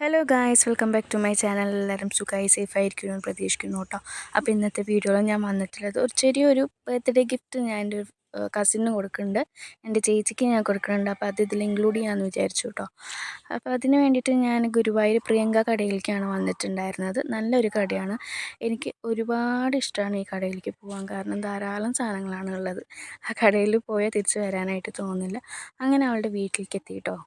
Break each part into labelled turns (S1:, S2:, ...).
S1: Hello guys welcome back to my channel എല്ലാവരും സുഖമായി safe ആയിരിക്കുന്നു പ്രതീക്ഷിക്കുന്നു കേട്ടോ. അപ്പോൾ ഇന്നത്തെ വീഡിയോയിൽ ഞാൻ വന്നിട്ടുള്ളത് ഒരു ചെറിയൊരു ബർത്ത്ഡേ ഗിഫ്റ്റ് ഞാൻ എന്റെ കസിന് കൊടുക്കുന്നുണ്ട്. എന്റെ ചേച്ചിക്ക് ഞാൻ കൊടുക്കുന്നുണ്ട്. അപ്പോൾ അത് ഇതിൽ ഇൻക്ലൂഡ് ചെയ്യാമെന്ന് വിചാരിച്ചു കേട്ടോ. അപ്പോൾ അതിന് വേണ്ടിയിട്ട് ഞാൻ ഗുരുവായൂർ പ്രിയങ്ക കടയിലേക്കാണ് വന്നിട്ടുണ്ടായിരുന്നത്. നല്ലൊരു കടയാണ്. എനിക്ക് ഒരുപാട് ഇഷ്ടമാണ് ഈ കടയിലേക്ക് പോകാൻ കാരണം ധാരാളം സാധനങ്ങളാണ് ഉള്ളത്. ആ കടയിൽ പോയാൽ തിരിച്ച് വരാനായിട്ട് തോന്നുന്നില്ല. അങ്ങനെ അവളുടെ വീട്ടിലേക്ക് എത്തി കേട്ടോ.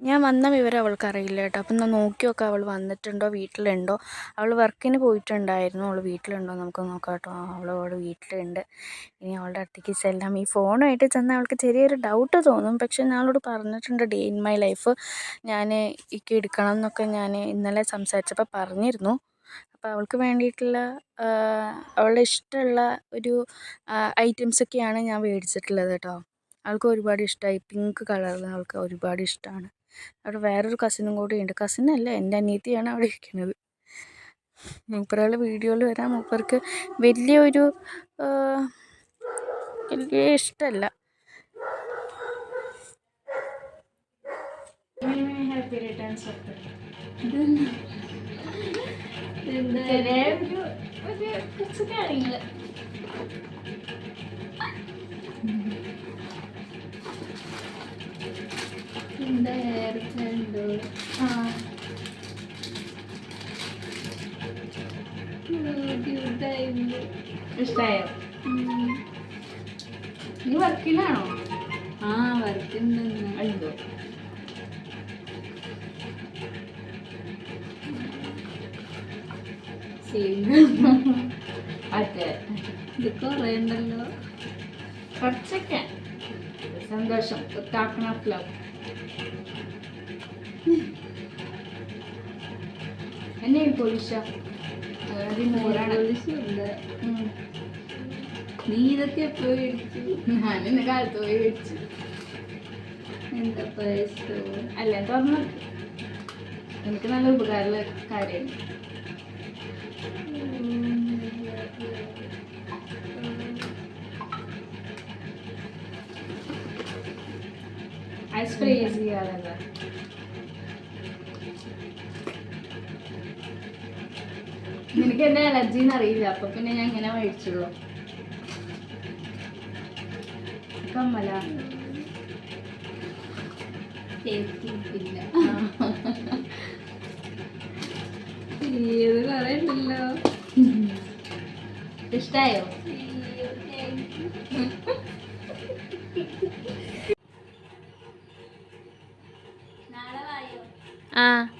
S1: ഞാൻ വന്ന വിവരം അവൾക്ക് അറിയില്ല കേട്ടോ. അപ്പം ഞാൻ നോക്കി നോക്കാം അവൾ വന്നിട്ടുണ്ടോ വീട്ടിലുണ്ടോ? അവൾ വർക്കിന് പോയിട്ടുണ്ടായിരുന്നു. അവൾ വീട്ടിലുണ്ടോ നമുക്ക് നോക്കാം കേട്ടോ. അവൾ അവൾ വീട്ടിലുണ്ട്. ഇനി അവളുടെ അടുത്തേക്ക് ചെല്ലാം. ഈ ഫോണുമായിട്ട് ചെന്നാൽ അവൾക്ക് ചെറിയൊരു ഡൗട്ട് തോന്നും. പക്ഷെ ഞാൻ അവളോട് പറഞ്ഞിട്ടുണ്ട് ഡേ ഇൻ മൈ ലൈഫ് ഞാൻ ഇക്ക് എടുക്കണം എന്നൊക്കെ ഞാൻ ഇന്നലെ സംസാരിച്ചപ്പോൾ പറഞ്ഞിരുന്നു. അപ്പോൾ അവൾക്ക് വേണ്ടിയിട്ടുള്ള അവളുടെ ഇഷ്ടമുള്ള ഒരു ഐറ്റംസൊക്കെയാണ് ഞാൻ മേടിച്ചിട്ടുള്ളത് കേട്ടോ. അവൾക്ക് ഒരുപാട് ഇഷ്ടമായി. പിങ്ക് കളറിൽ അവൾക്ക് ഒരുപാട് ഇഷ്ടമാണ്. അവിടെ വേറൊരു കസിനും കൂടി ഉണ്ട് കസിനല്ല എന്റെ അനിയത്തിയാണ് അവിടെ ഇരിക്കുന്നത്. മൂപ്പരാൾ വീഡിയോയിൽ വരാൻ മൂപ്പർക്ക് വലിയൊരു വലിയ ഇഷ്ടമല്ല.
S2: എന്താ ഹെയർ
S1: ഇഷ്ടായോ നീ വർക്കിലാണോ?
S2: ആ വർക്കുണ്ടെന്ന്.
S1: അയ്യോ അതെ
S2: ഇത് കുറേ ഉണ്ടല്ലോ
S1: കുറച്ചൊക്കെ. സന്തോഷം. ഒത്താക്കണ ഫ്ലോ എന്നെ
S2: പോലീസുണ്ട് നീ ഇതൊക്കെ എപ്പോ മേടിച്ചു?
S1: ഞാൻ ഇന്ന് കാലത്ത് പോയി മേടിച്ചു.
S2: എന്താ പേഴ്സോ?
S1: അല്ല തുറന്നു. എനിക്ക് നല്ല ഉപകാരമുള്ള കാര്യമാണ്. ఐస్ ఫ్రై చేసి ఇవ్వాలన్నా അറിയില്ല അപ്പൊ പിന്നെ ഞാൻ ഇങ്ങനെ മേടിച്ചുള്ളൂ. കമ്മല. ഇഷ്ടായോ? 啊。